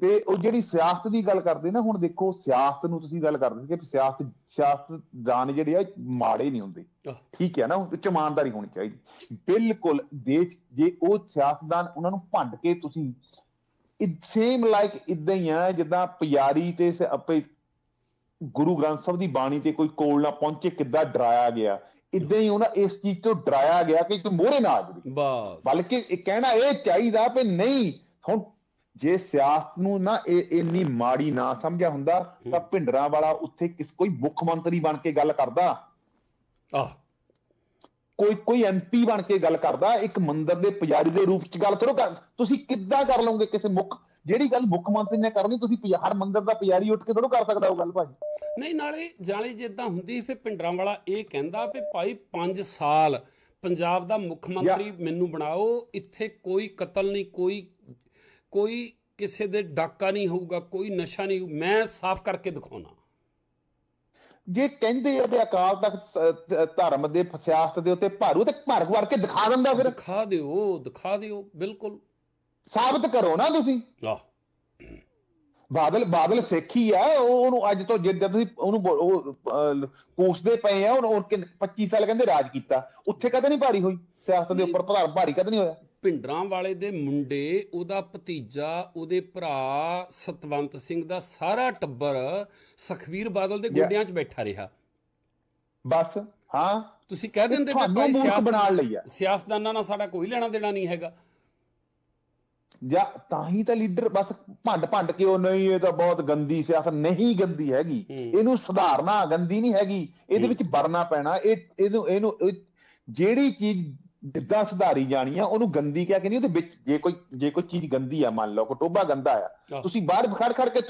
ਤੇ ਉਹ ਜਿਹੜੀ ਸਿਆਸਤ ਦੀ ਗੱਲ ਕਰਦੇ ਨਾ ਹੁਣ ਦੇਖੋ ਸਿਆਸਤ ਨੂੰ ਤੁਸੀਂ ਗੱਲ ਕਰਦੇ ਸੀ ਕਿ ਸਿਆਸਤ ਸਿਆਸਤਦਾਨ ਜਿਹੜੇ ਆ ਮਾੜੇ ਨਹੀਂ ਹੁੰਦੇ। ਠੀਕ ਹੈ ਨਾ ਉਹ 'ਚ ਇਮਾਨਦਾਰੀ ਹੋਣੀ ਚਾਹੀਦੀ। ਬਿਲਕੁਲ ਦੇਸ਼ ਜੇ ਉਹ ਸਿਆਸਤਦਾਨ ਉਹਨਾਂ ਨੂੰ ਭੰਡ ਕੇ ਤੁਸੀਂ ਇਟ ਸੇਮ ਲਾਈਕ ਇਦਾਂ ਹੀ ਆ ਜਿੱਦਾਂ ਪਿਆਰੀ ਤੇ ਆਪੇ ਗੁਰੂ ਗ੍ਰੰਥ ਸਾਹਿਬ ਦੀ ਬਾਣੀ ਤੇ ਕੋਈ ਕੋਲ ਨਾ ਪਹੁੰਚੇ ਕਿੱਦਾਂ ਡਰਾਇਆ ਗਿਆ। ਇਦਾਂ ਹੀ ਉਹਨਾਂ ਇਸ ਚੀਜ਼ ਤੋਂ ਡਰਾਇਆ ਗਿਆ ਕਿ ਤੂੰ ਮੋਹਰੇ ਨਾ ਆ ਜਾਵੇ। ਬਸ। ਬਲਕਿ ਇਹ ਕਹਿਣਾ ਇਹ ਚਾਹੀਦਾ ਵੀ ਨਹੀਂ ਹੁਣ ਜੇ ਸਿਆਸਤ ਨੂੰ ਨਾ ਇਹ ਇੰਨੀ ਮਾੜੀ ਨਾ ਸਮਝਿਆ ਹੁੰਦਾ ਤਾਂ ਭਿੰਡਰਾਂ ਵਾਲਾ ਉੱਥੇ ਕਿਸ ਕੋਈ ਮੁੱਖ ਮੰਤਰੀ ਬਣ ਕੇ ਗੱਲ ਕਰਦਾ। ਆਹ। ਕੋਈ ਕੋਈ ਐਮਪੀ ਬਣ ਕੇ ਗੱਲ ਕਰਦਾ ਇੱਕ ਮੰਦਰ ਦੇ ਪੁਜਾਰੀ ਦੇ ਰੂਪ ਚ ਗੱਲ ਕਰੋ ਤੁਸੀਂ ਕਿੱਦਾਂ ਕਰ ਲਓਗੇ ਕਿਸੇ ਮੁੱਖ ਜਿਹੜੀ ਗੱਲ ਮੁੱਖ ਮੰਤਰੀ ਨੇ ਕਰਨੀ ਤੁਸੀਂ ਹਰ ਮੰਦਰ ਦਾ ਪੁਜਾਰੀ ਉੱਠ ਕੇ ਥੋੜੋ ਕਰ ਸਕਦਾ ਉਹ ਗੱਲ ਭਾਜੀ ਨਹੀਂ ਨਾਲੇ ਜਾਲੇ ਜਿੱਦਾਂ ਹੁੰਦੀ ਫਿਰ ਪਿੰਡਰਾਂ ਵਾਲਾ ਇਹ ਕਹਿੰਦਾ ਵੀ ਭਾਈ 5 ਸਾਲ ਪੰਜਾਬ ਦਾ ਮੁੱਖ ਮੰਤਰੀ ਮੈਨੂੰ ਬਣਾਓ ਇੱਥੇ ਕੋਈ ਕਤਲ ਨਹੀਂ ਕੋਈ ਕੋਈ ਕਿਸੇ ਦੇ ਡਾਕਾ ਨਹੀਂ ਹੋਊਗਾ ਕੋਈ ਨਸ਼ਾ ਨਹੀਂ ਮੈਂ ਸਾਫ਼ ਕਰਕੇ ਦਿਖਾਉਣਾ। ਜੇ ਕਹਿੰਦੇ ਆ ਵੀ ਅਕਾਲ ਤਖਤ ਧਰਮ ਦੇ ਸਿਆਸਤ ਦੇ ਉੱਤੇ ਭਾਰੂ ਤੇ ਭਰ ਭਰ ਕੇ ਦਿਖਾ ਦਿੰਦਾ ਫਿਰ। ਦਿਖਾ ਦਿਓ ਦਿਖਾ ਦਿਓ ਬਿਲਕੁਲ। ਸਾਬਤ ਕਰੋ ਨਾ ਤੁਸੀਂ। ਆਹ। ਬਾਦਲ ਬਾਦਲ ਸਿੱਖੀ ਆ ਉਹ ਉਹਨੂੰ ਅੱਜ ਤੋਂ ਜਿੱਦਾਂ ਤੁਸੀਂ ਉਹਨੂੰ ਕੋਸਦੇ ਪਏ ਆ ਉਹਨੂੰ ਉਹ ਕਿੰਨ- 25 ਸਾਲ ਕਹਿੰਦੇ ਰਾਜ ਕੀਤਾ। ਉੱਥੇ ਕਦੇ ਨਹੀਂ ਭਾਰੀ ਹੋਈ ਸਿਆਸਤ ਦੇ ਉੱਪਰ ਭਾਰ ਭਾਰੀ ਕਦੇ ਨਹੀਂ ਹੋਇਆ। ਭਿੰਡਰਾਂ ਵਾਲੇ ਦੇ ਮੁੰਡੇ ਉਹਦਾ ਭਤੀਜਾ ਉਹਦੇ ਭਰਾ ਸਤਵੰਤ ਸਿੰਘ ਦਾ ਸਾਰਾ ਟੱਬਰ ਸੁਖਵੀਰ ਬਾਦਲ ਦੇ ਗੋਡਿਆਂ 'ਚ ਬੈਠਾ ਰਿਹਾ। ਬਸ ਹਾਂ। ਤੁਸੀਂ ਕਹਿ ਦਿੰਦੇ ਤੁਹਾਨੂੰ ਭਾਈ ਸਿਆਸਤ ਬਣਾਉਣ ਲਈ ਆ। ਸਿਆਸਤਦਾਨਾਂ ਨਾਲ ਸਾਡਾ ਕੋਈ ਲੈਣਾ ਦੇਣਾ ਨਹੀਂ ਹੈਗਾ। ਜਾਂ ਤਾਂ ਹੀ ਤਾਂ ਲੀਡਰ ਬਸ ਭੰਡ ਭੰਡ ਕੇ ਉਹ ਨਹੀਂ ਇਹ ਤਾਂ ਬਹੁਤ ਗੰਦੀ ਸਿਆਸਤ ਨਹੀਂ ਗੰਦੀ ਹੈਗੀ। ਇਹਨੂੰ ਸੁਧਾਰਨਾ ਗੰਦੀ ਨਹੀਂ ਹੈਗੀ। ਇਹਦੇ ਵਿੱਚ ਵਰਨਾ ਪੈਣਾ। ਇਹ ਇਹਨੂੰ ਇਹਨੂੰ ਇਹ- ਜਿਹੜੀ ਚੀਜ਼ ਜਿੱਦਾਂ ਸੁਧਾਰੀ ਜਾਣੀ ਆ ਉਹਨੂੰ ਗੰਦੀ ਕਿਹਾ ਕਿ ਨਹੀਂ ਉਹਦੇ ਵਿੱਚ ਜੇ ਕੋਈ ਜੇ ਕੋਈ ਚੀਜ਼ ਗੰਦੀ ਆ ਮੰਨ ਲਓ ਕਿ ਟੋਬਾ ਗੰਦਾ ਆ। ਤੁਸੀਂ ਬਾਹਰ ਖੜ ਖੜ ਕੇ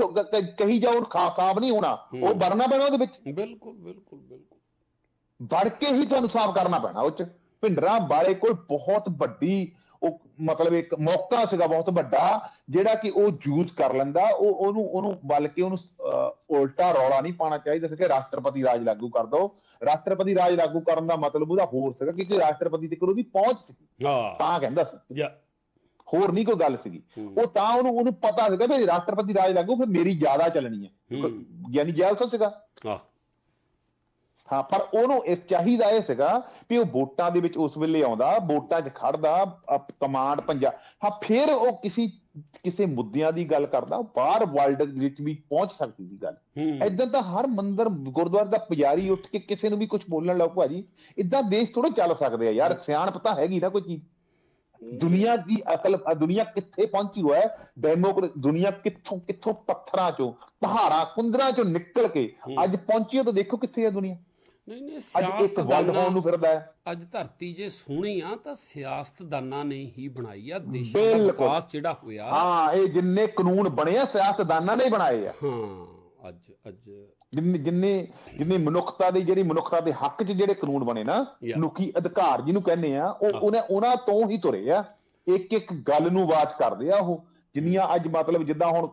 ਕਹੀ ਜਾਓ ਖਾ ਸਾਫ਼ ਨਹੀਂ ਹੋਣਾ ਉਹ ਹੂੰ। ਵਰਨਾ ਪੈਣਾ ਉਹਦੇ ਵਿੱਚ ਬਿਲਕੁਲ ਬਿਲਕੁਲ ਬਿਲਕੁਲ ਵੜ ਕੇ ਹੀ ਤੁਹਾਨੂੰ ਸਾਫ਼ ਕਰਨਾ ਪੈਣਾ ਉਹ ਚ ਭਿੰਡਰਾਂ ਵਾਲੇ ਕੋਲ ਬਹੁਤ ਵੱਡੀ ਉਹ ਮਤਲਬ ਇੱਕ ਮੌਕਾ ਸੀਗਾ ਬਹੁਤ ਵੱਡਾ ਜਿਹੜਾ ਕਿ ਉਹ ਯੂਜ਼ ਕਰ ਲੈਂਦਾ ਉਹ ਉਹਨੂੰ ਉਹਨੂੰ ਬਲਕਿ ਉਹਨੂੰ ਉਲਟਾ ਰੌਲਾ ਨਹੀਂ ਪਾਣਾ ਚਾਹੀਦਾ ਸੀ ਕਿ ਰਾਸ਼ਟਰਪਤੀ ਰਾਜ ਲਾਗੂ ਕਰ ਦੋ। ਰਾਸ਼ਟਰਪਤੀ ਰਾਜ ਲਾਗੂ ਕਰਨ ਦਾ ਮਤਲਬ ਉਹਦਾ ਹੋਰ ਸੀਗਾ ਕਿਉਂਕਿ ਰਾਸ਼ਟਰਪਤੀ ਤੱਕ ਉਹਦੀ ਪਹੁੰਚ ਸੀ। ਹਾਂ। ਤਾਂ ਕਹਿੰਦਾ ਸੀ। ਹੋਰ ਨਹੀਂ ਕੋਈ ਗੱਲ ਸੀਗੀ। ਉਹ ਤਾਂ ਉਹਨੂੰ ਉਹਨੂੰ ਪਤਾ ਸੀਗਾ ਵੀ ਰਾਸ਼ਟਰਪਤੀ ਰਾਜ ਲਾਗੂ ਫਿਰ ਮੇਰੀ ਜ਼ਿਆਦਾ ਚੱਲਣੀ ਹੈ। ਯਾਨੀ ਜੈਲਸਨ ਸੀਗਾ। ਹਾਂ ਪਰ ਉਹਨੂੰ ਇਸ ਚਾਹੀਦਾ ਇਹ ਸੀਗਾ ਵੀ ਉਹ ਵੋਟਾਂ ਦੇ ਵਿੱਚ ਉਸ ਵੇਲੇ ਆਉਂਦਾ ਵੋਟਾਂ 'ਚ ਖੜਦਾ ਕਮਾਂਡ ਪੰਜਾਬ ਹਾਂ ਫਿਰ ਉਹ ਕਿਸੇ ਕਿਸੇ ਮੁੱਦਿਆਂ ਦੀ ਗੱਲ ਕਰਦਾ ਬਾਹਰ ਵਰਲਡ ਵਿੱਚ ਵੀ ਪਹੁੰਚ ਸਕਦੀ ਸੀ ਗੱਲ। ਇਦਾਂ ਤਾਂ ਹਰ ਮੰਦਰ ਗੁਰਦੁਆਰੇ ਦਾ ਪੁਜਾਰੀ ਉੱਠ ਕੇ ਕਿਸੇ ਨੂੰ ਵੀ ਕੁਝ ਬੋਲਣ ਲੱਗ ਭਾਜੀ ਇਦਾਂ ਦੇਸ਼ ਥੋੜਾ ਚੱਲ ਸਕਦੇ ਆ ਯਾਰ ਸਿਆਣਪ ਤਾਂ ਹੈਗੀ ਨਾ ਕੋਈ ਚੀਜ਼। ਦੁਨੀਆ ਦੀ ਅਕਲ ਦੁਨੀਆ ਕਿੱਥੇ ਪਹੁੰਚੀ ਹੋਇਆ ਹੈ? ਡੈਮੋਕ੍ਰੇਸੀ ਦੁਨੀਆ ਕਿੱਥੋਂ ਕਿੱਥੋਂ ਪੱਥਰਾਂ ਚੋਂ ਪਹਾੜਾਂ ਕੁੰਦਰਾਂ ਚੋਂ ਨਿਕਲ ਕੇ ਅੱਜ ਪਹੁੰਚੀ ਹੈ ਤਾਂ ਦੇਖੋ ਕਿੱਥੇ ਹੈ ਦੁਨੀਆ। ਨਹੀਂ ਨਹੀਂ ਅੱਜ ਇੱਕ ਵਰਲਡ ਹੋਣ ਨੂੰ ਸਿਆਸਤਦਾਨਾਂ ਫਿਰਦਾ ਹੈ ਅੱਜ ਧਰਤੀ ਜੇ ਸੋਹਣੀ ਆ ਤਾਂ ਸਿਆਸਤਦਾਨਾਂ ਨੇ ਹੀ ਬਣਾਈ ਆ ਦੇਸ਼ਾਂ ਦਾ। ਵਿਕਾਸ ਜਿਹੜਾ ਹੋਇਆ ਹਾਂ ਇਹ ਜਿੰਨੇ ਕਾਨੂੰਨ ਬਣੇ ਆ ਸਿਆਸਤਦਾਨਾਂ ਨੇ ਹੀ ਬਣਾਏ ਆ ਹਾਂ ਅੱਜ ਅੱਜ ਜਿੰਨੇ ਜਿੰਨੇ ਜਿੰਨੇ ਮਨੁੱਖਤਾ ਦੀ ਜਿਹੜੀ ਮਨੁੱਖਤਾ ਦੇ ਹੱਕ 'ਚ ਜਿਹੜੇ ਕਾਨੂੰਨ ਬਣੇ ਨਾ. ਮਨੁੱਖੀ ਅਧਿਕਾਰ ਜਿਹਨੂੰ ਕਹਿੰਦੇ ਆ ਉਹ। ਉਹਨੇ ਉਹਨਾਂ ਤੋਂ ਹੀ ਤੁਰੇ ਆ ਇੱਕ ਇੱਕ ਗੱਲ ਨੂੰ ਵਾਚ ਕਰਦੇ ਆ ਉਹ ਜਿੰਨੀਆਂ ਅੱਜ ਮਤਲਬ ਜਿੱਦਾਂ ਹੁਣ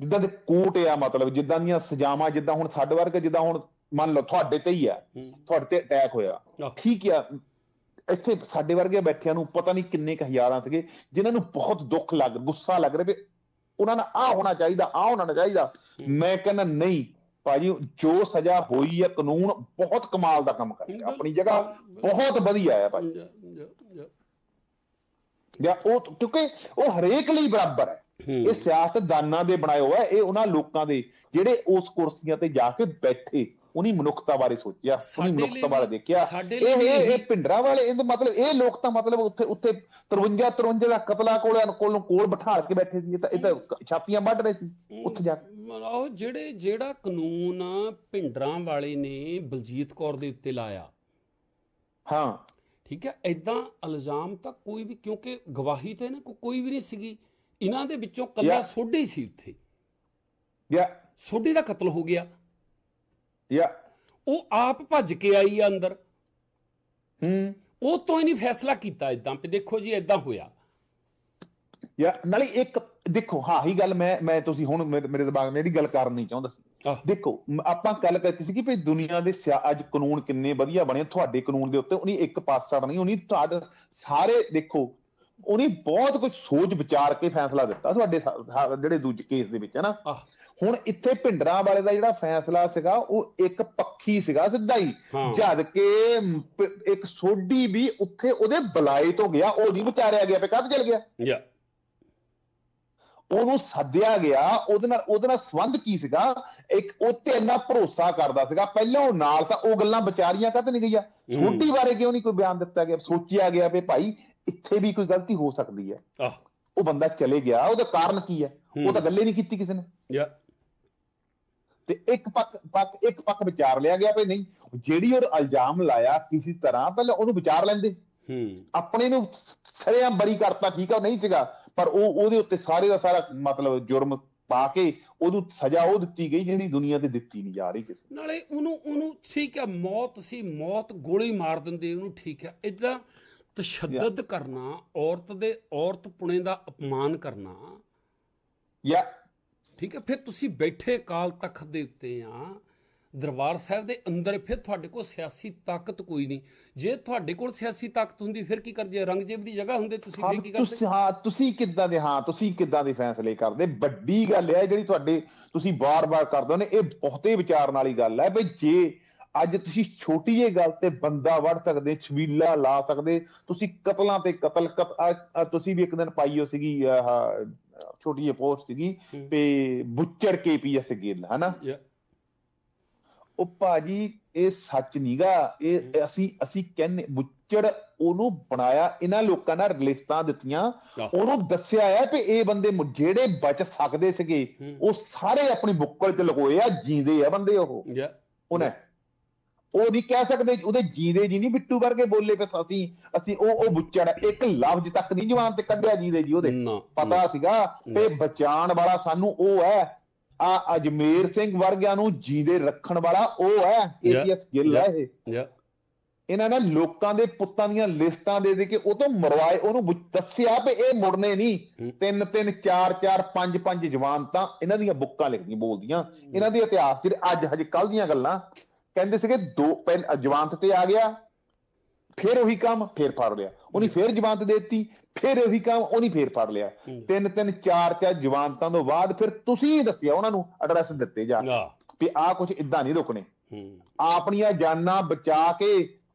ਜਿੱਦਾਂ ਦੇ ਕੋਟ ਆ ਮਤਲਬ ਜਿੱਦਾਂ ਦੀਆਂ ਸਜ਼ਾਵਾਂ ਜਿੱਦਾਂ ਹੁਣ ਸਾਡੇ ਵਰਗੇ ਜਿੱਦਾਂ ਹੁਣ ਮੰਨ ਲਓ ਤੁਹਾਡੇ ਤੇ ਹੀ ਆ। ਤੁਹਾਡੇ ਤੇ ਅਟੈਕ ਹੋਇਆ। ਠੀਕ ਆ। ਇੱਥੇ ਸਾਡੇ ਵਰਗੇ ਬੈਠਿਆਂ ਨੂੰ ਪਤਾ ਨਹੀਂ ਕਿੰਨੇ ਕ ਹਜ਼ਾਰਾਂ ਸੀਗੇ ਜਿਨ੍ਹਾਂ ਨੂੰ ਬਹੁਤ ਦੁੱਖ ਲੱਗ ਗੁੱਸਾ ਲੱਗ ਰਿਹਾ ਵੀ ਉਹਨਾਂ ਨਾਲ ਆ ਹੋਣਾ ਚਾਹੀਦਾ ਆ ਹੋਣਾ ਚਾਹੀਦਾ। ਮੈਂ ਕਹਿੰਦਾ ਨਹੀਂ ਭਾਜੀ ਜੋ ਸਜ਼ਾ ਹੋਈ ਹੈ ਕਾਨੂੰਨ ਬਹੁਤ ਕਮਾਲ ਦਾ ਕੰਮ ਕਰ ਰਿਹਾ। ਆਪਣੀ ਜਗ੍ਹਾ ਬਹੁਤ ਵਧੀਆ ਹੈ ਭਾਜੀ। ਜਾ- ਉਹ ਕਿਉਂਕਿ ਉਹ ਹਰੇਕ ਲਈ ਬਰਾਬਰ ਹੈ। ਹੂੰ। ਇਹ ਸਿਆਸਤਦਾਨਾਂ ਦੇ ਬਣਾਏ ਹੋਇਆ ਇਹ ਉਹਨਾਂ ਲੋਕਾਂ ਦੇ ਜਿਹੜੇ ਉਸ ਕੁਰਸੀਆਂ ਤੇ ਜਾ ਕੇ ਬੈਠੇ। ਉਹਨੀ ਮਨੁੱਖਤਾ ਬਾਰੇ ਸੋਚਿਆ ਉਹਨੀ ਮਨੁੱਖਤਾ ਬਾਰੇ ਦੇਖਿਆ। ਇਹ ਇਹ ਪਿੰਡਰਾਂ ਵਾਲੇ ਇਹਦਾ ਮਤਲਬ ਇਹ ਲੋਕ ਤਾਂ ਮਤਲਬ ਉੱਥੇ ਉੱਥੇ 53 53 ਦਾ ਕਤਲਾ ਕੋਲ ਕੋਲ ਕੋਲ ਬਿਠਾ ਕੇ ਬੈਠੇ ਸੀ। ਤਾਂ ਇਹ ਤਾਂ ਛਾਤੀਆਂ ਵੱਢ ਰਹੇ ਸੀ ਉੱਥੇ ਜਾ ਕੇ। ਉਹ ਜਿਹੜੇ ਜਿਹੜਾ ਕਾਨੂੰਨ ਭਿੰਡਰਾਂ ਵਾਲੇ ਨੇ ਬਲਜੀਤ ਕੌਰ ਦੇ ਉੱਤੇ ਲਾਇਆ। ਹਾਂ। ਠੀਕ ਹੈ? ਐਦਾਂ ਇਲਜ਼ਾਮ ਤਾਂ ਕੋਈ ਵੀ ਕਿਉਂਕਿ ਗਵਾਹੀ ਤੇ ਨਾ ਕੋਈ ਵੀ ਨਹੀਂ ਸੀਗੀ। ਇਹਨਾਂ ਦੇ ਵਿੱਚੋਂ ਕੱਲਾ ਯਾ- ਸੋਢੀ ਸੀ ਉੱਥੇ। ਜਾਂ ਸੋਢੀ ਦਾ ਕਤਲ ਹੋ ਗਿਆ। ਜਾਂ ਉਹ ਆਪ ਭੱਜ ਕੇ ਆਈ ਆ ਅੰਦਰ। ਹੂੰ। ਉਹ ਤੋਂ ਹੀ ਨਹੀਂ ਫੈਸਲਾ ਕੀਤਾ ਇਦਾਂ ਵੀ ਦੇਖੋ ਜੀ ਇਦਾਂ ਹੋਇਆ। ਜਾਂ ਨਾਲੇ ਇੱਕ ਦੇਖੋ ਹਾਂ ਹੀ ਗੱਲ ਮੈਂ ਮੈਂ ਤੁਸੀਂ ਹੁਣ ਮੇਰੇ ਦਿਮਾਗ ਨੇ ਜਿਹੜੀ ਗੱਲ ਕਰਨ ਨਹੀਂ ਚਾਹੁੰਦਾ ਸੀ। ਦੇਖੋ ਆਪਾਂ ਗੱਲ ਕਰਤੀ ਸੀ ਕਿ ਭਈ ਦੁਨੀਆ ਦੇ ਅੱਜ ਕਾਨੂੰਨ ਕਿੰਨੇ ਵਧੀਆ ਬਣੇ ਤੁਹਾਡੇ ਕਾਨੂੰਨ ਦੇ ਉੱਤੇ ਉਹਨੀ ਇੱਕ ਪਾਸਾ ਨਹੀਂ ਉਹਨੀ ਤੁਹਾਡੇ ਸਾਰੇ ਦੇਖੋ ਉਹਨੇ ਬਹੁਤ ਕੁਝ ਸੋਚ ਵਿਚਾਰ ਕੇ ਫੈਸਲਾ ਦਿੱਤਾ ਤੁਹਾਡੇ ਜਿਹੜੇ ਦੂਜੇ ਕੇਸ ਦੇ ਵਿੱਚ ਹੈ ਨਾ? ਹੁਣ ਇੱਥੇ ਭਿੰਡਰਾਂ ਵਾਲੇ ਦਾ ਜਿਹੜਾ ਫੈਸਲਾ ਸੀਗਾ ਉਹ ਇੱਕ ਪੱਖੀ ਸੀਗਾ ਸਿੱਧਾ ਹੀ। ਜਦ ਕਿ ਇੱਕ ਸੋਢੀ ਵੀ ਉੱਥੇ ਉਹਦੇ ਬੁਲਾਏ ਤੋਂ ਗਿਆ ਉਹ ਨਹੀਂ ਵਿਚਾਰਿਆ ਗਿਆ ਵੀ ਕਦ ਚਲ ਗਿਆ। ਯਾ। ਉਹਨੂੰ ਸੱਦਿਆ ਗਿਆ ਉਹਦੇ ਨਾਲ ਉਹਦੇ ਨਾਲ ਸੰਬੰਧ ਕੀ ਸੀਗਾ? ਇੱਕ ਉੱਤੇ ਇੰਨਾ ਭਰੋਸਾ ਕਰਦਾ ਸੀਗਾ ਪਹਿਲਾਂ ਉਹ ਨਾਲ ਤਾਂ ਉਹ ਗੱਲਾਂ ਵਿਚਾਰੀਆਂ ਕਦ ਨਹੀਂ ਗਈਆਂ। ਸੋਢੀ ਬਾਰੇ ਕਿਉਂ ਨਹੀਂ ਕੋਈ ਬਿਆਨ ਦਿੱਤਾ ਗਿਆ? ਸੋਚਿਆ ਗਿਆ ਵੀ ਭਾਈ ਇੱਥੇ ਵੀ ਕੋਈ ਗਲਤੀ ਹੋ ਸਕਦੀ ਹੈ। ਆਹ। ਉਹ ਬੰਦਾ ਚਲੇ ਗਿਆ ਉਹਦਾ ਕਾਰਨ ਕੀ ਹੂੰ। ਉਹ ਤਾਂ ਗੱਲੇ ਨਹੀਂ ਕੀਤੀ ਕਿਸੇ ਨੇ। ਯਾ। ਤੇ ਇੱਕ ਪੱਖ ਪੱਖ ਇੱਕ ਪੱਖ ਵਿਚਾਰ ਲਿਆ ਗਿਆ ਵੀ ਨਹੀਂ। ਜਿਹੜੀ ਉਹ ਇਲਜ਼ਾਮ ਲਾਇਆ ਕਿਸੇ ਤਰ੍ਹਾਂ ਪਹਿਲਾਂ ਉਹਨੂੰ ਵਿਚਾਰ ਲੈਂਦੇ। ਹੂੰ। ਆਪਣੇ ਨੂੰ ਸਰੇਆਮ ਬਰੀ ਕਰਤਾ ਠੀਕ ਆ ਨਹੀਂ ਸੀਗਾ। ਪਰ ਉਹ ਉਹਦੇ ਉੱਤੇ ਸਾਰੇ ਦਾ ਸਾਰਾ ਮਤਲਬ ਜੁਰਮ ਪਾ ਕੇ ਉਹਨੂੰ ਸਜ਼ਾ ਉਹ ਦਿੱਤੀ ਗਈ ਜਿਹੜੀ ਦੁਨੀਆ ਤੇ ਦਿੱਤੀ ਨਹੀਂ ਜਾ ਰਹੀ ਕਿਸੇ। ਨਾਲੇ ਉਹਨੂੰ ਉਹਨੂੰ ਠੀਕ ਹੈ ਮੌਤ ਸੀ ਮੌਤ ਗੋਲੀ ਮਾਰ ਦਿੰਦੇ ਉਹਨੂੰ ਠੀਕ ਹੈ ਇਦਾਂ ਤਸ਼ੱਦਦ ਕਰਨਾ ਔਰਤ ਦੇ ਔਰਤ ਪੁਣੇ ਦਾ ਅਪਮਾਨ ਕਰਨਾ। ਜਾਂ ਠੀਕ ਹੈ ਫਿਰ ਤੁਸੀਂ ਬੈਠੇ ਕਾਲ ਤਖਤ ਦੇ ਉੱਤੇ ਆ ਦਰਬਾਰ ਸਾਹਿਬ ਦੇ ਅੰਦਰ ਫਿਰ ਤੁਹਾਡੇ ਕੋਲ ਸਿਆਸੀ ਤਾਕਤ ਕੋਈ ਨਹੀਂ। ਜੇ ਤੁਹਾਡੇ ਕੋਲ ਸਿਆਸੀ ਤਾਕਤ ਹੁੰਦੀ ਫਿਰ ਕੀ ਕਰ ਜੇ ਰੰਗਜੇਬ ਦੀ ਜਗ੍ਹਾ ਹੁੰਦੇ ਤੁਸੀਂ ਫਿਰ ਕੀ ਕਰਦੇ? ਤੁਸੀਂ ਹਾਂ ਤੁਸੀਂ ਕਿੱਦਾਂ ਦੇ ਹਾਂ ਤੁਸੀਂ ਕਿੱਦਾਂ ਦੇ ਫੈਸਲੇ ਕਰਦੇ? ਵੱਡੀ ਗੱਲ ਹੈ ਜਿਹੜੀ ਤੁਹਾਡੇ ਤੁਸੀਂ ਬਾਰ-ਬਾਰ ਕਰਦੇ ਹੋ ਨੇ ਇਹ ਬਹੁਤੇ ਵਿਚਾਰਨ ਵਾਲੀ ਗੱਲ ਹੈ ਬਈ ਜੇ ਅੱਜ ਤੁਸੀਂ ਛੋਟੀ ਜਿਹੀ ਗੱਲ ਤੇ ਬੰਦਾ ਵੜ ਸਕਦੇ ਛਬੀਲਾ ਲਾ ਸਕਦੇ ਤੁਸੀਂ ਕਤਲਾਂ ਤੇ ਕਤਲ ਤੁਸੀਂ ਵੀ ਇੱਕ ਦਿਨ ਪਾਈ ਹੋ ਸੀਗੀ ਆਹ ਛੋਟੀ ਜਿਹੀ ਪੋਸਟ ਸੀਗੀ। ਤੇ ਬੁੱਚੜ ਕੇਪੀਐਸ ਗਿੱਲ ਹਨਾ ਉਹ ਭਾਜੀ ਇਹ ਸੱਚ ਨੀਗਾ ਇਹ ਅਸੀਂ ਅਸੀਂ ਕਹਿੰਨੇ ਬੁੱਚੜ ਉਹਨੂੰ ਬਣਾਇਆ ਇਹਨਾਂ ਲੋਕਾਂ ਨਾਲ ਰਿਲੇਟਾਂ ਦਿੱਤੀਆਂ। ਉਹਨੂੰ ਦੱਸਿਆ ਹੈ ਕਿ ਇਹ ਬੰਦੇ ਜਿਹੜੇ ਬਚ ਸਕਦੇ ਸੀਗੇ। ਉਹ ਸਾਰੇ ਆਪਣੀ ਬੁੱਕਲ ਚ ਲਗੋਏ ਆ ਜੀਂਦੇ ਆ ਬੰਦੇ ਉਹ ਉਹਨੇ ਉਹ ਨਹੀਂ ਕਹਿ ਸਕਦੇ ਉਹਦੇ ਜੀਂਦੇ ਜੀ ਨਹੀਂ ਬਿੱਟੂ ਵਰਗੇ ਬੋਲੇ ਪਏ ਅਸੀਂ ਅਸੀਂ ਉਹ ਉਹ ਬੁੱਚੜ। ਇੱਕ ਲਫ਼ਜ਼ ਤੱਕ ਨਹੀਂ ਜਵਾਨ ਤੇ ਕੱਢਿਆ ਜੀਂਦੇ ਜੀ ਉਹਦੇ। ਪਤਾ ਸੀਗਾ ਤੇ ਬਚਾਉਣ ਵਾਲਾ ਸਾਨੂੰ ਉਹ ਹੈ ਆ ਅਜਮੇਰ ਸਿੰਘ ਵਰਗਿਆਂ ਨੂੰ ਜੀਂਦੇ ਰੱਖਣ ਵਾਲਾ ਉਹ ਹੈ ਕੇਪੀਐਸ ਗਿੱਲ ਹੈ ਇਹ। ਇਹਨਾਂ ਨੇ ਲੋਕਾਂ ਦੇ ਪੁੱਤਾਂ ਦੀਆਂ ਲਿਸਟਾਂ ਦੇ ਦੇ ਕੇ ਉਹ ਤੋਂ ਮਰਵਾਏ ਉਹਨੂੰ ਦੱਸਿਆ ਵੀ ਇਹ ਮੁੜਨੇ ਨਹੀਂ। ਤਿੰਨ ਤਿੰਨ ਚਾਰ ਚਾਰ ਪੰਜ ਪੰਜ ਜਵਾਨ ਤਾਂ ਇਹਨਾਂ ਦੀਆਂ ਬੁੱਕਾਂ ਲਿਖਦੀਆਂ ਬੋਲਦੀਆਂ। ਇਹਨਾਂ ਦੇ ਇਤਿਹਾਸ ਜਿਹੜੇ ਅੱਜ ਹਜੇ ਕੱਲ ਦੀਆਂ ਗੱਲਾਂ। ਕਹਿੰਦੇ ਸੀਗੇ ਦੋ ਪਹਿਲ ਜਵਾਨਤ ਤੇ ਆ ਗਿਆ ਫਿਰ ਉਹੀ ਕੰਮ ਫੇਰ ਫੜ ਲਿਆ। ਉਹਨੇ ਫੇਰ ਜਵਾਨਤ ਦੇ ਦਿੱਤੀ ਫਿਰ ਉਹੀ ਕੰਮ ਉਹਨੇ ਫੇਰ ਫੜ ਲਿਆ। ਤਿੰਨ ਤਿੰਨ ਚਾਰ ਚਾਰ ਜਵਾਨਤਾਂ ਤੋਂ ਬਾਅਦ ਫਿਰ ਤੁਸੀਂ ਦੱਸਿਆ ਉਹਨਾਂ ਨੂੰ ਐਡਰੈਸ ਦਿੱਤੇ ਜਾ। ਆ ਵੀ ਆਹ ਕੁਝ ਇਦਾਂ ਨਹੀਂ ਰੁਕਣੇ। ਆਪਣੀਆਂ ਜਾਨਾਂ ਬਚਾ ਕੇ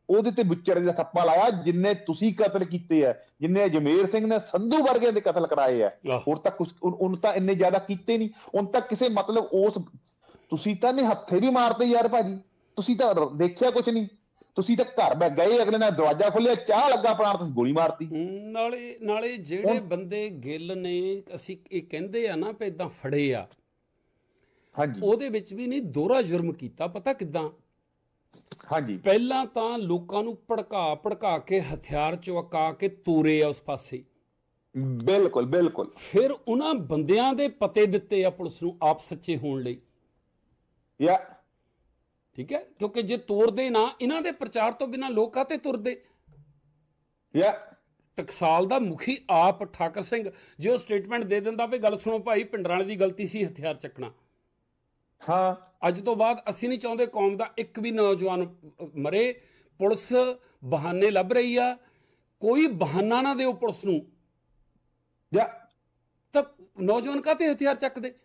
ਉਹਦੇ ਤੇ ਵਿਚੜ ਦਾ ਖੱਪਾ ਲਾਇਆ ਜਿੰਨੇ ਤੁਸੀਂ ਕਤਲ ਕੀਤੇ ਆ ਜਿੰਨੇ ਜਮੇਰ ਸਿੰਘ ਨੇ ਸੰਧੂ ਵਰਗੇ ਦੇ ਕਤਲ ਕਰਾਏ ਆ। ਹੋਰ ਤਾਂ ਕੁਝ ਉਹਨ ਤਾਂ ਇੰਨੇ ਜ਼ਿਆਦਾ ਕੀਤੇ ਨਹੀਂ। ਹੁਣ ਤੱਕ ਕਿਸੇ ਮਤਲਬ ਉਸ ਤੁਸੀਂ ਤਾਂ ਨੇ ਹੱਥੇ ਵੀ ਮਾਰਤੇ ਯਾਰ ਭਾਜੀ। ਤੁਸੀਂ ਤਾਂ ਦੇਖਿਆ ਕੁਝ ਨਹੀਂ। ਤੁਸੀਂ ਤਾਂ ਘਰ ਬੈ ਗਏ ਅਗਲੇ ਨੇ ਦਰਵਾਜ਼ਾ ਖੋਲਿਆ ਚਾਹ ਲੱਗਾ ਪ੍ਰਾਣ ਤੁਸੀਂ ਗੋਲੀ ਮਾਰਤੀ। ਨਾਲੇ ਨਾਲੇ ਜਿਹੜੇ ਬੰਦੇ ਗਿੱਲ ਨੇ ਅਸੀਂ ਇਹ ਕਹਿੰਦੇ ਆ ਨਾ ਵੀ ਇਦਾਂ ਫੜੇ ਆ। ਹਾਂਜੀ। ਉਹਦੇ ਵਿੱਚ ਵੀ ਨਹੀਂ ਦੋਹਰਾ ਜੁਰਮ ਕੀਤਾ ਪਤਾ ਕਿਦਾਂ? ਹਾਂਜੀ। ਪਹਿਲਾਂ ਤਾਂ ਲੋਕਾਂ ਨੂੰ ਭੜਕਾ ਭੜਕਾ ਕੇ ਹਥਿਆਰ ਚਵਕਾ ਕੇ ਤੋਰੇ ਆ ਉਸ ਪਾਸੇ। ਬਿਲਕੁਲ ਬਿਲਕੁਲ। ਫਿਰ ਉਹਨਾਂ ਬੰਦਿਆਂ ਦੇ ਪਤੇ ਦਿੱਤੇ ਆ ਪੁਲਿਸ ਨੂੰ ਆਪ ਸੱਚੇ ਹੋਣ ਲਈ। ਯਾ ਠੀਕ ਹੈ? ਕਿਉਂਕਿ ਜੇ ਤੋਰਦੇ ਨਾ ਇਹਨਾਂ ਦੇ ਪ੍ਰਚਾਰ ਤੋਂ ਬਿਨਾ ਲੋਕ ਕਾਤੇ ਤੁਰਦੇ? ਯਾ। ਟਕਸਾਲ ਦਾ ਮੁਖੀ ਆਪ ਠਾਕਰ ਸਿੰਘ ਜੇ ਉਹ ਸਟੇਟਮੈਂਟ ਦੇ ਦਿੰਦਾ ਵੀ ਗੱਲ ਸੁਣੋ ਭਾਈ ਪਿੰਡਰਾਲੇ ਦੀ ਗਲਤੀ ਸੀ ਹਥਿਆਰ ਚੱਕਣਾ। ਹਾਂ। ਅੱਜ ਤੋਂ ਬਾਅਦ ਅਸੀਂ ਨਹੀਂ ਚਾਹੁੰਦੇ ਕੌਮ ਦਾ ਇੱਕ ਵੀ ਨੌਜਵਾਨ ਮਰੇ। ਪੁਲਿਸ ਬਹਾਨੇ ਲੱਭ ਰਹੀ ਆ। ਕੋਈ ਬਹਾਨਾ ਨਾ ਦਿਓ ਪੁਲਿਸ ਨੂੰ। ਯਾ। ਤਾਂ ਨੌਜਵਾਨ ਕਾਤੇ ਹਥਿਆਰ ਚੱਕਦੇ?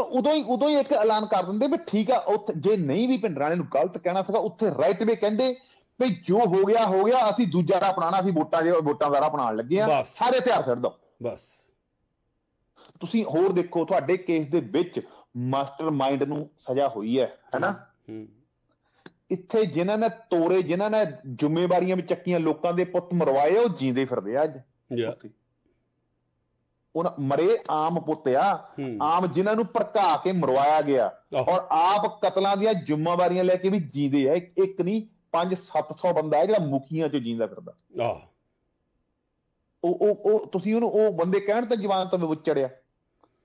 ਉਦੋਂ ਹੀ ਉਦੋਂ ਹੀ ਇੱਕ ਐਲਾਨ ਕਰ ਦਿੰਦੇ ਵੀ ਠੀਕ ਆ ਉੱਥੇ ਜੇ ਨਹੀਂ ਵੀ ਪਿੰਡਰਾਣੇ ਨੂੰ ਗਲਤ ਕਹਿਣਾ ਸੀਗਾ ਉੱਥੇ ਰਾਈਟ ਵੇ ਕਹਿੰਦੇ ਵੀ ਜੋ ਹੋ ਗਿਆ ਹੋ ਗਿਆ ਅਸੀਂ ਦੂਜਾ ਰਾਹ ਅਪਣਾਉਣਾ ਸੀ ਵੋਟਾਂ ਦੇ ਵੋਟਾਂ ਦਾ ਰਾਹ ਅਪਣਾਉਣ ਲੱਗੇ ਆ। ਸਾਰੇ ਹਥਿਆਰ ਛੱਡ ਦਿਓ। ਬਸ। ਤੁਸੀਂ ਹੋਰ ਦੇਖੋ ਤੁਹਾਡੇ ਕੇਸ ਦੇ ਵਿੱਚ ਮਾਸਟਰਮਾਈਂਡ ਨੂੰ ਸਜ਼ਾ ਹੋਈ ਹੈ ਹੈਨਾ? ਇੱਥੇ ਜਿਨ੍ਹਾਂ ਨੇ ਤੋਰੇ ਜਿਨ੍ਹਾਂ ਨੇ ਜ਼ਿੰਮੇਵਾਰੀਆਂ ਵਿੱਚ ਚੱਕੀਆਂ ਲੋਕਾਂ ਦੇ ਪੁੱਤ ਮਰਵਾਏ ਉਹ ਜੀਂਦੇ ਫਿਰਦੇ ਆ ਅੱਜ। ਯਾ ਉਹਨਾਂ ਮਰੇ ਆਮ ਪੁੱਤ ਆ। ਹੂੰ। ਆਮ ਜਿਨ੍ਹਾਂ ਨੂੰ ਭੜਕਾ ਕੇ ਮਰਵਾਇਆ ਗਿਆ। ਔਰ ਆਪ ਕਤਲਾਂ ਦੀਆਂ ਜ਼ਿੰਮੇਵਾਰੀਆਂ ਲੈ ਕੇ ਵੀ ਜੀਂਦੇ ਆ। ਇੱਕ ਨਹੀਂ 5-700 ਬੰਦਾ ਹੈ ਜਿਹੜਾ ਮੁਖੀਆਂ ਚ ਜੀਂਦਾ ਫਿਰਦਾ। ਆਹ। ਉਹ ਉਹ ਉਹ ਤੁਸੀਂ ਉਹਨੂੰ ਉਹ ਬੰਦੇ ਕਹਿਣ ਤਾਂ ਜਵਾਨ ਤੋਂ ਵਿਚੜਿਆ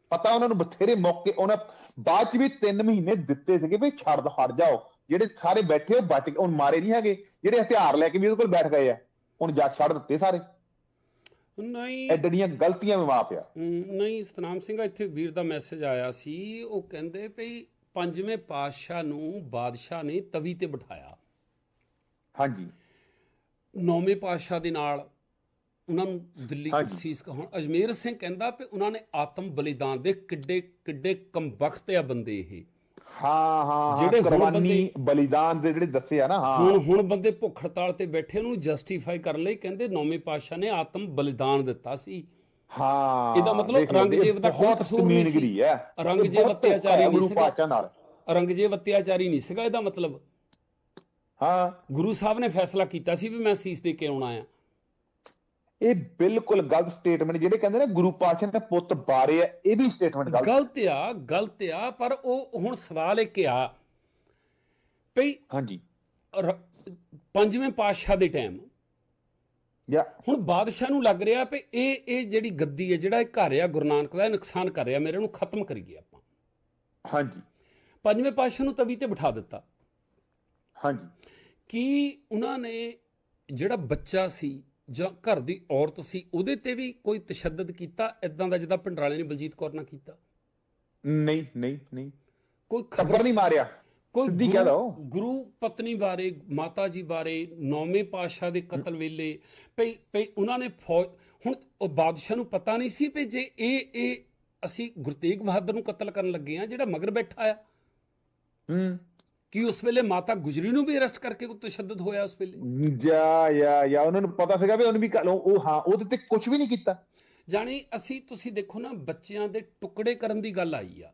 ਪਤਾ ਉਹਨਾਂ ਨੂੰ ਬਥੇਰੇ ਮੌਕੇ ਉਹਨਾਂ ਬਾਅਦ ਚ ਵੀ 3 ਮਹੀਨੇ ਦਿੱਤੇ ਸੀਗੇ ਵੀ ਛੱਡ ਦੋ ਹਟ ਜਾਓ। ਜਿਹੜੇ ਸਾਰੇ ਬੈਠੇ ਉਹ ਬਚ ਉਹ ਮਾਰੇ ਨਹੀਂ ਹੈਗੇ। ਜਿਹੜੇ ਹਥਿਆਰ ਲੈ ਕੇ ਵੀ ਉਹਦੇ ਕੋਲ ਬੈਠ ਗਏ ਆ। ਉਹਨੂੰ ਜਾ ਛੱਡ ਦਿੱਤੇ ਸਾਰੇ। ਨਹੀਂ। ਐਡੜੀਆਂ ਗਲਤੀਆਂ ਵੀ ਮਾਫ ਆ। ਨਹੀਂ ਸਤਨਾਮ ਸਿੰਘ ਇੱਥੇ ਵੀਰ ਦਾ ਮੈਸੇਜ ਆਇਆ ਸੀ। ਉਹ ਕਹਿੰਦੇ ਭਈ ਪੰਜਵੇਂ ਪਾਤਸ਼ਾਹ ਨੂੰ ਬਾਦਸ਼ਾਹ ਨੇ ਤਵੀ ਤੇ ਬਿਠਾਇਆ। ਹਾਂਜੀ। ਨੌਵੇਂ ਪਾਤਸ਼ਾਹ ਦੇ ਨਾਲ ਉਹਨਾਂ ਨੂੰ ਦਿੱਲੀ। ਸੀਸ ਹੁਣ ਅਜਮੇਰ ਸਿੰਘ ਕਹਿੰਦਾ ਵੀ ਉਹਨਾਂ ਨੇ ਆਤਮ ਬਲੀਦਾਨ ਦੇ ਕਿੱਡੇ ਕਿੱਡੇ ਕਮਬਖਤ ਆ ਬੰਦੇ ਇਹ। ਹਾਂ ਹਾਂ ਜਿਹੜੇ ਕੁਰਬਾਨੀ ਬਲੀਦਾਨ ਦੇ ਜਿਹੜੇ ਦੱਸੇ ਆ ਨਾ ਹਾਂ। ਹੁਣ ਹੁਣ ਬੰਦੇ ਭੁੱਖ ਹੜਤਾਲ ਤੇ ਬੈਠੇ ਉਹਨੂੰ ਜਸਟੀਫਾਈ ਕਰਨ ਲਈ ਕਹਿੰਦੇ ਨੌਵੇਂ ਪਾਤਸ਼ਾਹ ਨੇ ਆਤਮ ਬਲੀਦਾਨ ਦਿੱਤਾ ਸੀ। ਹਾਂ ਇਹਦਾ ਮਤਲਬ ਇਹ ਦਾ ਕੋਈ ਕਸੂਰ ਨਹੀਂ ਸੀ। ਅਤਿਆਚਾਰੀ ਨਹੀਂ ਸੀਗਾ। ਪਾਤਸ਼ਾਹ ਨਾਲ। ਔਰੰਗਜ਼ੇਬ ਅਤਿਆਚਾਰੀ ਨਹੀਂ ਸੀਗਾ ਇਹਦਾ ਮਤਲਬ। ਹਾਂ। ਗੁਰੂ ਸਾਹਿਬ ਨੇ ਫੈਸਲਾ ਕੀਤਾ ਸੀ ਵੀ ਮੈਂ ਸੀਸ ਦੇ ਕੇ ਆਉਣਾ ਆ। ਇਹ ਬਿਲਕੁਲ ਗਲਤ ਸਟੇਟਮੈਂਟ ਜਿਹੜੇ ਕਹਿੰਦੇ ਨੇ ਗੁਰੂ ਪਾਤਸ਼ਾਹ ਦੇ ਪੁੱਤ ਬਾਰੇ ਆ ਇਹ ਵੀ ਸਟੇਟਮੈਂਟ ਗਲਤ ਗਲਤ ਆ ਗਲਤ ਆ ਪਰ ਉਹ ਹੁਣ ਸਵਾਲ ਇੱਕ ਆ ਭਈ ਹਾਂਜੀ। ਪੰਜਵੇਂ ਪਾਤਸ਼ਾਹ ਦੇ ਟਾਈਮ ਜਾਂ ਹੁਣ ਬਾਦਸ਼ਾਹ ਨੂੰ ਲੱਗ ਰਿਹਾ ਵੀ ਇਹ ਇਹ ਜਿਹੜੀ ਗੱਦੀ ਹੈ ਜਿਹੜਾ ਇਹ ਘਰ ਆ ਗੁਰੂ ਨਾਨਕ ਦਾ ਇਹ ਨੁਕਸਾਨ ਕਰ ਰਿਹਾ ਮੇਰੇ ਨੂੰ ਖਤਮ ਕਰੀਏ ਆਪਾਂ। ਹਾਂਜੀ। ਪੰਜਵੇਂ ਪਾਤਸ਼ਾਹ ਨੂੰ ਤਵੀ ਤੇ ਬਿਠਾ ਦਿੱਤਾ। ਹਾਂਜੀ। ਕੀ ਉਹਨਾਂ ਨੇ ਜਿਹੜਾ ਬੱਚਾ ਸੀ ਜਾਂ ਘਰ ਦੀ ਔਰਤ ਸੀ ਉਹਦੇ ਤੇ ਵੀ ਕੋਈ ਤਸ਼ੱਦਦ ਕੀਤਾ? ਇਦਾਂ ਦਾ ਜਿੱਦਾਂ ਪਿੰਡਰਾਲੇ ਨੇ ਬਲਜੀਤ ਕੌਰ ਨਾਲ ਕੀਤਾ? ਨਹੀਂ ਨਹੀਂ ਨਹੀਂ। ਕੋਈ ਖਬਰ ਨਹੀਂ ਮਾਰਿਆ। ਕੋਈ ਸਿੱਧੀ ਕਹਿ ਦਿਓ। ਗੁਰੂ ਪਤਨੀ ਬਾਰੇ ਮਾਤਾ ਜੀ ਬਾਰੇ ਨੌਵੇਂ ਪਾਤਸ਼ਾਹ ਦੇ ਕਤਲ ਵੇਲੇ ਭਈ ਭਈ ਉਹਨਾਂ ਨੇ ਫੌਜ ਹੁਣ ਉਹ ਬਾਦਸ਼ਾਹ ਨੂੰ ਪਤਾ ਨਹੀਂ ਸੀ ਵੀ ਜੇ ਇਹ ਇਹ ਅਸੀਂ ਗੁਰੂ ਤੇਗ ਬਹਾਦਰ ਨੂੰ ਕਤਲ ਕਰਨ ਲੱਗੇ ਆ ਜਿਹੜਾ ਮਗਰ ਬੈਠਾ ਆ। ਹੂੰ। ਕੀ ਉਸ ਵੇਲੇ ਮਾਤਾ ਗੁਜਰੀ ਨੂੰ ਵੀ ਅਰੈਸਟ ਕਰਕੇ ਕੋਈ ਤਸ਼ੱਦਦ ਹੋਇਆ ਉਸ ਵੇਲੇ? ਜਾਂ ਜਾਂ ਜਾਂ ਉਹਨਾਂ ਨੂੰ ਪਤਾ ਸੀਗਾ ਵੀ ਉਹਨੇ ਵੀ ਉਹ ਹਾਂ ਉਹਦੇ ਤੇ ਕੁਝ ਵੀ ਨਹੀਂ ਕੀਤਾ। ਜਾਣੀ ਅਸੀਂ ਤੁਸੀਂ ਦੇਖੋ ਨਾ ਬੱਚਿਆਂ ਦੇ ਟੁਕੜੇ ਕਰਨ ਦੀ ਗੱਲ ਆਈ ਆ।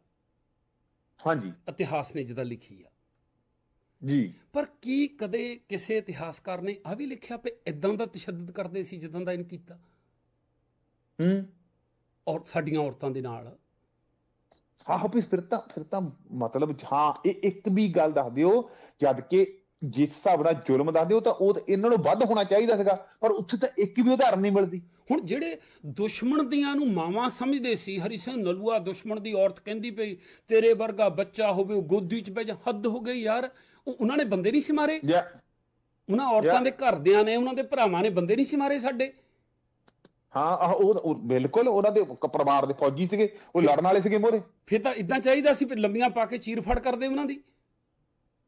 ਹਾਂਜੀ। ਇਤਿਹਾਸ ਨੇ ਜਿਹਦਾ ਲਿਖੀ ਆ। ਜੀ। ਪਰ ਕੀ ਕਦੇ ਕਿਸੇ ਇਤਿਹਾਸਕਾਰ ਨੇ ਆ ਵੀ ਲਿਖਿਆ ਵੀ ਇਦਾਂ ਦਾ ਤਸ਼ੱਦਦ ਕਰਦੇ ਸੀ ਜਿੱਦਾਂ ਦਾ ਇਹਨੂੰ ਕੀਤਾ? ਹੂੰ। ਔਰ ਸਾਡੀਆਂ ਔਰਤਾਂ ਦੇ ਨਾਲ। ਆਹੋ ਵੀ ਫਿਰ ਤਾਂ ਫਿਰ ਤਾਂ ਮਤਲਬ ਹਾਂ ਇਹ ਇੱਕ ਵੀ ਗੱਲ ਦੱਸ ਦਿਓ ਜਦ ਕਿ ਜਿਸ ਹਿਸਾਬ ਨਾਲ ਜ਼ੁਲਮ ਦੱਸ ਦਿਓ ਤਾਂ ਉਹ ਇਹਨਾਂ ਨੂੰ ਵੱਧ ਹੋਣਾ ਚਾਹੀਦਾ ਸੀਗਾ ਪਰ ਉੱਥੇ ਤਾਂ ਇੱਕ ਵੀ ਉਦਾਹਰਨ ਨਹੀਂ ਮਿਲਦੀ। ਹੁਣ ਜਿਹੜੇ ਦੁਸ਼ਮਣ ਦੀਆਂ ਨੂੰ ਮਾਵਾਂ ਸਮਝਦੇ ਸੀ ਹਰੀ ਸਿੰਘ ਨਲੂਆ ਦੁਸ਼ਮਣ ਦੀ ਔਰਤ ਕਹਿੰਦੀ ਪਈ ਤੇਰੇ ਵਰਗਾ ਬੱਚਾ ਹੋਵੇ ਉਹ ਗੋਦੀ 'ਚ ਬਹਿ ਜਾ ਹੱਦ ਹੋ ਗਈ ਯਾਰ ਉਹ ਉਹਨਾਂ ਨੇ ਬੰਦੇ ਨਹੀਂ ਸੀ ਮਾਰੇ? ਉਹਨਾਂ ਔਰਤਾਂ ਦੇ ਘਰਦਿਆਂ ਨੇ ਉਹਨਾਂ ਦੇ ਭਰਾਵਾਂ ਨੇ ਬੰਦੇ ਨਹੀਂ ਸੀ ਮਾਰੇ ਸਾਡੇ? ਹਾਂ ਆਹ ਉਹ ਬਿਲਕੁਲ ਉਹਨਾਂ ਦੇ ਪਰਿਵਾਰ ਦੇ ਫੌਜੀ ਸੀਗੇ ਉਹ ਲੜਨ ਵਾਲੇ ਸੀਗੇ ਮੋਰੇ। ਫਿਰ ਤਾਂ ਇਦਾਂ ਚਾਹੀਦਾ ਸੀ ਵੀ ਲੰਬੀਆਂ ਪਾ ਕੇ ਚੀਰ ਫੜ ਕਰਦੇ ਉਹਨਾਂ ਦੀ।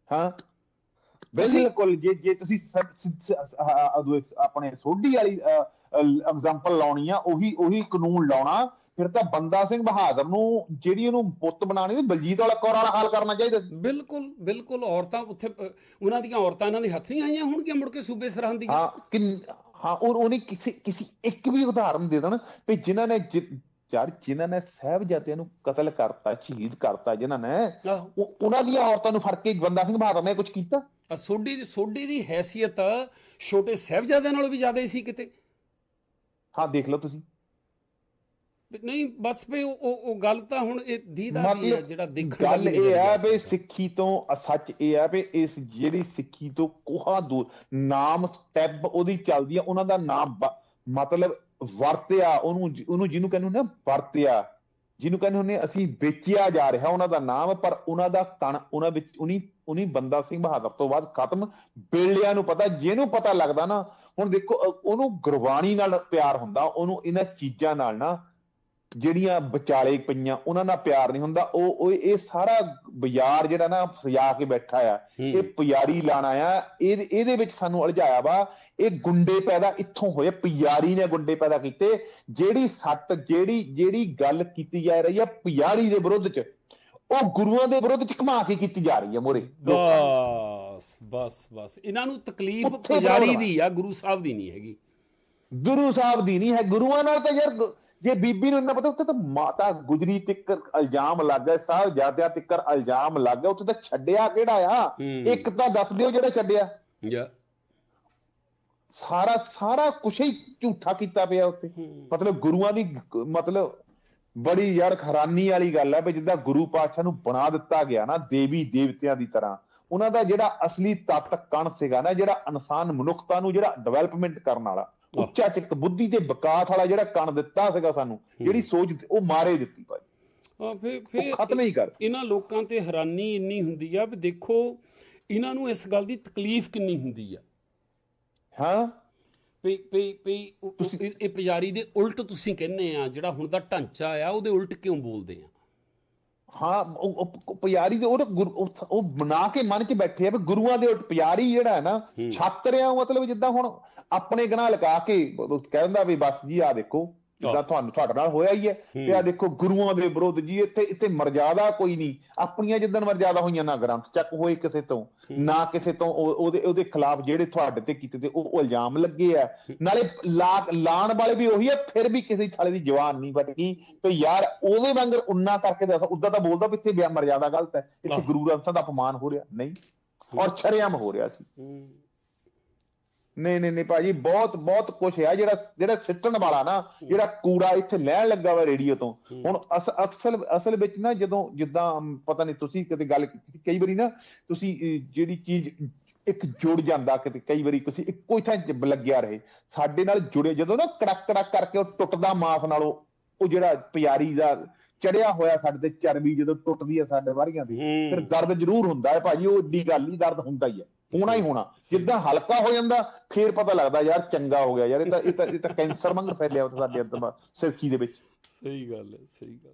ਹਾਂ। ਬਿਲਕੁਲ ਜੇ ਜੇ ਤੁਸੀਂ ਆਪਣੇ ਸੋਢੀ ਵਾਲੀ ਐਗਜ਼ਾਮਪਲ ਲਾਉਣੀ ਆ ਉਹੀ ਉਹੀ ਕਾਨੂੰਨ ਲਾਉਣਾ ਫਿਰ ਤਾਂ ਬੰਦਾ ਸਿੰਘ ਬਹਾਦਰ ਨੂੰ ਜਿਹੜੀ ਉਹਨੂੰ ਪੁੱਤ ਬਣਾਣੀ ਸੀ ਬਲਜੀਤ ਵਾਲਾ ਕੌਰ ਵਾਲਾ ਹਾਲ ਕਰਨਾ ਚਾਹੀਦਾ ਸੀ। ਬਿਲਕੁਲ ਬਿਲਕੁਲ ਔਰਤਾਂ ਉੱਥੇ ਉਹਨਾਂ ਦੀਆਂ ਔਰਤਾਂ ਇਹਨਾਂ ਦੇ ਹੱਥ ਨਹੀਂ ਆਈਆਂ ਹੋਣਗੀਆਂ ਮੁੜ ਕੇ ਸੂਬੇ ਸਰਹੰਦ ਦੀਆਂ। ਹਾਂ ਕਿ ਹਾਂ ਔਰ ਉਹਨੇ ਕਿਸੇ ਕਿਸੇ ਇੱਕ ਵੀ ਉਦਾਹਰਨ ਦੇ ਦੇਣ ਵੀ ਜਿਨ੍ਹਾਂ ਨੇ ਜਿ- ਯਾਰ ਜਿਨ੍ਹਾਂ ਨੇ ਸਾਹਿਬਜ਼ਾਦਿਆਂ ਨੂੰ ਕਤਲ ਕਰਤਾ ਸ਼ਹੀਦ ਕਰਤਾ ਜਿਨ੍ਹਾਂ ਨੇ ਉਹਨਾਂ ਦੀਆਂ ਔਰਤਾਂ ਨੂੰ ਫੜ ਕੇ ਬੰਦਾ ਸਿੰਘ ਬਹਾਦਰ ਨੇ ਕੁਝ ਕੀਤਾ? ਸੋਢੀ ਦੀ ਸੋਢੀ ਦੀ ਹੈਸੀਅਤ ਛੋਟੇ ਸਾਹਿਬਜ਼ਾਦਿਆਂ ਨਾਲੋਂ ਵੀ ਜ਼ਿਆਦਾ ਸੀ ਕਿਤੇ। ਹਾਂ ਦੇਖ ਲਓ ਤੁਸੀਂ। ਨਹੀਂ ਬਸ ਵੀ ਉਹ ਉਹ ਗੱਲ ਤਾਂ ਹੁਣ ਇਹ ਦੀਦਾ ਵੀ ਹੈ ਜਿਹੜਾ ਦੇਖਣ ਗੱਲ ਇਹ ਸੀ। ਵੀ ਸਿੱਖੀ ਤੋਂ ਸੱਚ ਇਹ ਹੈ ਵੀ ਇਸ ਜਿਹੜੀ ਸਿੱਖੀ ਤੋਂ ਕੋਹਾ ਦੂਰ ਨਾਮ ਸਟੈਪ ਉਹਦੀ ਚੱਲਦੀ ਆ ਉਹਨਾਂ ਦਾ ਨਾਮ ਮਤਲਬ ਵਰਤਿਆ ਉਹਨੂੰ ਉਹਨੂੰ ਜਿਹਨੂੰ ਕਹਿੰਦੇ ਹੁੰਦੇ ਆ ਵਰਤਿਆ ਜਿਹਨੂੰ ਕਹਿੰਦੇ ਹੁੰਦੇ ਆ, ਅਸੀਂ ਵੇਚਿਆ ਜਾ ਰਿਹਾ ਉਹਨਾਂ ਦਾ ਨਾਮ ਪਰ ਉਹਨਾਂ ਦਾ ਕਣ ਉਹਨਾਂ ਵਿੱਚ ਉਨੀ ਉਨੀ ਬੰਦਾ ਸਿੰਘ ਬਹਾਦਰ ਤੋਂ ਬਾਅਦ ਖਤਮ ਬੇਲਿਆਂ ਨੂੰ ਪਤਾ ਜਿਹਨੂੰ ਪਤਾ ਲੱਗਦਾ ਨਾ ਹੁਣ ਦੇਖੋ ਉਹਨੂੰ ਗੁਰਬਾਣੀ ਨਾਲ ਪਿਆਰ ਹੁੰਦਾ ਉਹਨੂੰ ਇਹਨਾਂ ਚੀਜ਼ਾਂ ਨਾਲ ਨਾ ਜਿਹੜੀਆਂ ਵਿਚਾਲੇ ਪਈਆਂ ਉਹਨਾਂ ਨਾਲ ਪਿਆਰ ਨਹੀਂ ਹੁੰਦਾ। ਉਹ ਉਹ ਇਹ ਸਾਰਾ ਬਾਜ਼ਾਰ ਜਿਹੜਾ ਨਾ ਸਜਾ ਕੇ ਬੈਠਾ ਆ। ਇਹ ਪਿਆਰੀ ਲਾਣਾ ਆ। ਇਹ ਇਹਦੇ ਵਿੱਚ ਸਾਨੂੰ ਉਲਝਾਇਆ ਵਾ। ਇਹ ਗੁੰਡੇ ਪੈਦਾ ਇੱਥੋਂ ਹੋਏ ਪਿਆਰੀ ਨੇ ਗੁੰਡੇ ਪੈਦਾ ਕੀਤੇ। ਜਿਹੜੀ ਸੱਟ ਜਿਹੜੀ ਜਿਹੜੀ ਗੱਲ ਕੀਤੀ ਜਾ ਰਹੀ ਆ ਪਿਆਰੀ ਦੇ ਵਿਰੁੱਧ ਚ ਉਹ ਗੁਰੂਆਂ ਦੇ ਵਿਰੁੱਧ ਚ ਘਮਾ ਕੇ ਕੀਤੀ ਜਾ ਰਹੀ ਆ ਮੋਰੇ। ਬਸ ਬਸ ਬਸ। ਇਹਨਾਂ ਨੂੰ ਤਕਲੀਫ ਪੁਜਾਰੀ ਦੀ ਆ ਗੁਰੂ ਸਾਹਿਬ ਦੀ ਨਹੀਂ ਹੈਗੀ। ਗੁਰੂ ਸਾਹਿਬ ਦੀ ਨਹੀਂ ਹੈ। ਗੁਰੂਆਂ ਨਾਲ ਤਾਂ ਯਾਰ ਜੇ ਬੀਬੀ ਨੂੰ ਇੰਨਾ ਪਤਾ ਉੱਥੇ ਤਾਂ ਮਾਤਾ ਗੁਜਰੀ ਤਿੱਕਰ ਇਲਜ਼ਾਮ ਲੱਗ ਗਿਆ ਸਾਹਿਬ ਜਾਦਿਆ ਤਿੱਕਰ ਇਲਜ਼ਾਮ ਲੱਗ ਗਿਆ ਉੱਥੇ ਤਾਂ ਛੱਡਿਆ ਕਿਹੜਾ ਆ। ਇੱਕ ਤਾਂ ਦੱਸ ਦਿਓ ਜਿਹੜਾ ਛੱਡਿਆ। ਯਾ। ਸਾਰਾ ਸਾਰਾ ਕੁਛ ਹੀ ਝੂਠਾ ਕੀਤਾ ਪਿਆ ਉੱਥੇ। ਮਤਲਬ ਗੁਰੂਆਂ ਦੀ ਮਤਲਬ ਬੜੀ ਯਾਰ ਹੈਰਾਨੀ ਵਾਲੀ ਗੱਲ ਹੈ ਵੀ ਜਿੱਦਾਂ ਗੁਰੂ ਪਾਤਸ਼ਾਹ ਨੂੰ ਬਣਾ ਦਿੱਤਾ ਗਿਆ ਨਾ ਦੇਵੀ ਦੇਵਤਿਆਂ ਦੀ ਤਰ੍ਹਾਂ ਉਹਨਾਂ ਦਾ ਜਿਹੜਾ ਅਸਲੀ ਤੱਤ ਕਣ ਸੀਗਾ ਨਾ ਜਿਹੜਾ ਇਨਸਾਨ ਮਨੁੱਖਤਾ ਨੂੰ ਜਿਹੜਾ ਡਿਵੈਲਪਮੈਂਟ ਕਰਨ ਵਾਲਾ ਉੱਚਾ ਚਿੱਤ ਬੁੱਧੀ ਤੇ ਵਿਕਾਸ ਵਾਲਾ ਜਿਹੜਾ ਕਣ ਦਿੱਤਾ ਸੀਗਾ ਸਾਨੂੰ ਜਿਹੜੀ ਸੋਚ ਉਹ ਮਾਰੇ ਦਿੱਤੀ ਭਾਈ। ਆ ਫਿਰ ਉਹ ਫਿਰ ਖਤਮ ਹੀ ਕਰ ਇਹਨਾਂ ਲੋਕਾਂ ਤੇ ਹੈਰਾਨੀ ਇੰਨੀ ਹੁੰਦੀ ਆ ਵੀ ਦੇਖੋ ਇਹਨਾਂ ਨੂੰ ਇਸ ਗੱਲ ਦੀ ਤਕਲੀਫ ਕਿੰਨੀ ਹੁੰਦੀ ਆ। ਹਾਂ। ਉਹ- ਉਹ- ਇਹ ਇਹ ਪੁਜਾਰੀ ਦੇ ਉਲਟ ਤੁਸੀਂ ਕਹਿੰਦੇ ਆ ਜਿਹੜਾ ਹੁਣ ਦਾ ਢਾਂਚਾ ਆ ਉਹਦੇ ਉਲਟ ਕਿਉਂ ਬੋਲਦੇ ਆ? ਹਾਂ ਉਹ ਪੁਜਾਰੀ ਦੇ ਉਹ ਉਹ- ਬਣਾ ਕੇ ਮਨ 'ਚ ਬੈਠੇ ਆ ਵੀ ਗੁਰੂਆਂ ਦੇ ਪੁਜਾਰੀ ਜਿਹੜਾ ਹੈ ਨਾ। ਛਾਤਰਿਆਂ ਮਤਲਬ ਜਿੱਦਾਂ ਹੁਣ ਆਪਣੇ ਗਨਾਹ ਲਗਾ ਕੇ ਕਹਿੰਦਾ ਵੀ ਬਸ ਜੀ ਆ ਦੇਖੋ ਜਿੱਦਾਂ ਤੁਹਾਨੂੰ ਤੁਹਾਡੇ ਨਾਲ ਹੋਇਆ ਹੀ ਹੈ। ਤੇ ਆ ਦੇਖੋ ਗੁਰੂਆਂ ਦੇ ਵਿਰੁੱਧ ਜੀ ਇੱਥੇ ਇੱਥੇ ਮਰਜ਼ਾਦਾ ਕੋਈ ਨਹੀਂ। ਆਪਣੀਆਂ ਜਿੱਦਣ ਮਰਜ਼ਾਦਾ ਹੋਈਆਂ ਨਾ ਗ੍ਰੰਥ ਚੱਕ ਹੋਏ ਕਿਸੇ ਤੋਂ ਨਾ ਕਿਸੇ ਤੋਂ ਉਹ- ਉਹਦੇ ਉਹਦੇ ਖਿਲਾਫ ਜਿਹੜੇ ਤੁਹਾਡੇ ਤੇ ਕੀਤੇ ਤੇ ਉਹ ਇਲਜ਼ਾਮ ਲੱਗੇ ਆ। ਨਾਲੇ ਲਾਣ ਵਾਲੇ ਵੀ ਉਹੀ ਆ ਫਿਰ ਵੀ ਕਿਸੇ ਥਾਲੇ ਦੀ ਜਵਾਨ ਨਹੀਂ ਬਟਕੀ ਤੇ ਯਾਰ ਉਹਦੇ ਵਾਂਗਰ ਉਨਾ ਕਰਕੇ ਦੱਸ ਉਦਾਂ ਤਾਂ ਬੋਲਦਾ ਵੀ ਇੱਥੇ ਬਿਆ ਮਰਜ਼ਾਦਾ ਗਲਤ ਹੈ। ਇੱਥੇ। ਗੁਰੂ ਗ੍ਰੰਥ ਸਾਹਿਬ ਦਾ ਅਪਮਾਨ ਹੋ ਰਿਹਾ। ਨਹੀਂ। ਔਰ ਸ਼ਰੇਆਮ ਹੋ ਰਿਹਾ ਸੀ। ਨਹੀਂ ਨਹੀਂ ਨਹੀਂ ਭਾਜੀ ਬਹੁਤ ਬਹੁਤ ਕੁਛ ਹੈ। ਜਿਹੜਾ ਜਿਹੜਾ ਸਿੱਟਣ ਵਾਲਾ ਨਾ ਜਿਹੜਾ ਕੂੜਾ ਇੱਥੇ ਲੈਣ ਲੱਗਾ ਵਾ ਰੇਡੀਓ ਤੋਂ ਹੁਣ ਅਸ- ਅਸਲ ਅਸਲ ਵਿੱਚ ਨਾ ਜਦੋਂ ਜਿੱਦਾਂ ਪਤਾ ਨਹੀਂ ਤੁਸੀਂ ਕਦੇ ਗੱਲ ਕੀਤੀ ਸੀ ਕਈ ਵਾਰੀ ਨਾ ਤੁਸੀਂ ਜਿਹੜੀ ਚੀਜ਼ ਇੱਕ ਜੁੜ ਜਾਂਦਾ ਕਿਤੇ ਕਈ ਵਾਰੀ ਤੁਸੀਂ ਇੱਕੋ ਹੀ ਥਾਂ 'ਚ ਲੱਗਿਆ ਰਹੇ ਸਾਡੇ ਨਾਲ ਜੁੜੇ ਜਦੋਂ ਨਾ ਕੜਕ ਕੜਕ ਕਰਕੇ ਉਹ ਟੁੱਟਦਾ ਮਾਸ ਨਾਲੋਂ ਉਹ ਜਿਹੜਾ ਪਿਆਰੀ ਦਾ ਚੜਿਆ ਹੋਇਆ ਸਾਡੇ ਤੇ ਚਰਬੀ ਜਦੋਂ ਟੁੱਟਦੀ ਹੈ ਸਾਡੇ ਵਾਰੀਆਂ ਦੀ। ਫਿਰ ਦਰਦ ਜ਼ਰੂਰ ਹੁੰਦਾ ਹੈ ਭਾਜੀ ਉਹ ਏਡੀ ਗੱਲ ਹੀ ਦਰਦ ਹੁੰਦਾ ਹੀ ਹੈ। ਹੋਣਾ ਹੀ ਹੋਣਾ। ਜਿੱਦਾਂ ਹਲਕਾ ਹੋ ਜਾਂਦਾ ਫੇਰ ਪਤਾ ਲੱਗਦਾ ਯਾਰ ਚੰਗਾ ਹੋ ਗਿਆ। ਯਾਰ ਇਹ ਤਾਂ ਇਹ ਤਾਂ ਇਹ ਤਾਂ ਕੈਂਸਰ ਵਾਂਗ ਫੈਲਿਆ ਉਹ ਸਾਡੇ ਅੰਦਰ ਸਿਰਕੀ ਦੇ ਵਿੱਚ। ਸਹੀ ਗੱਲ ਹੈ ਸਹੀ ਗੱਲ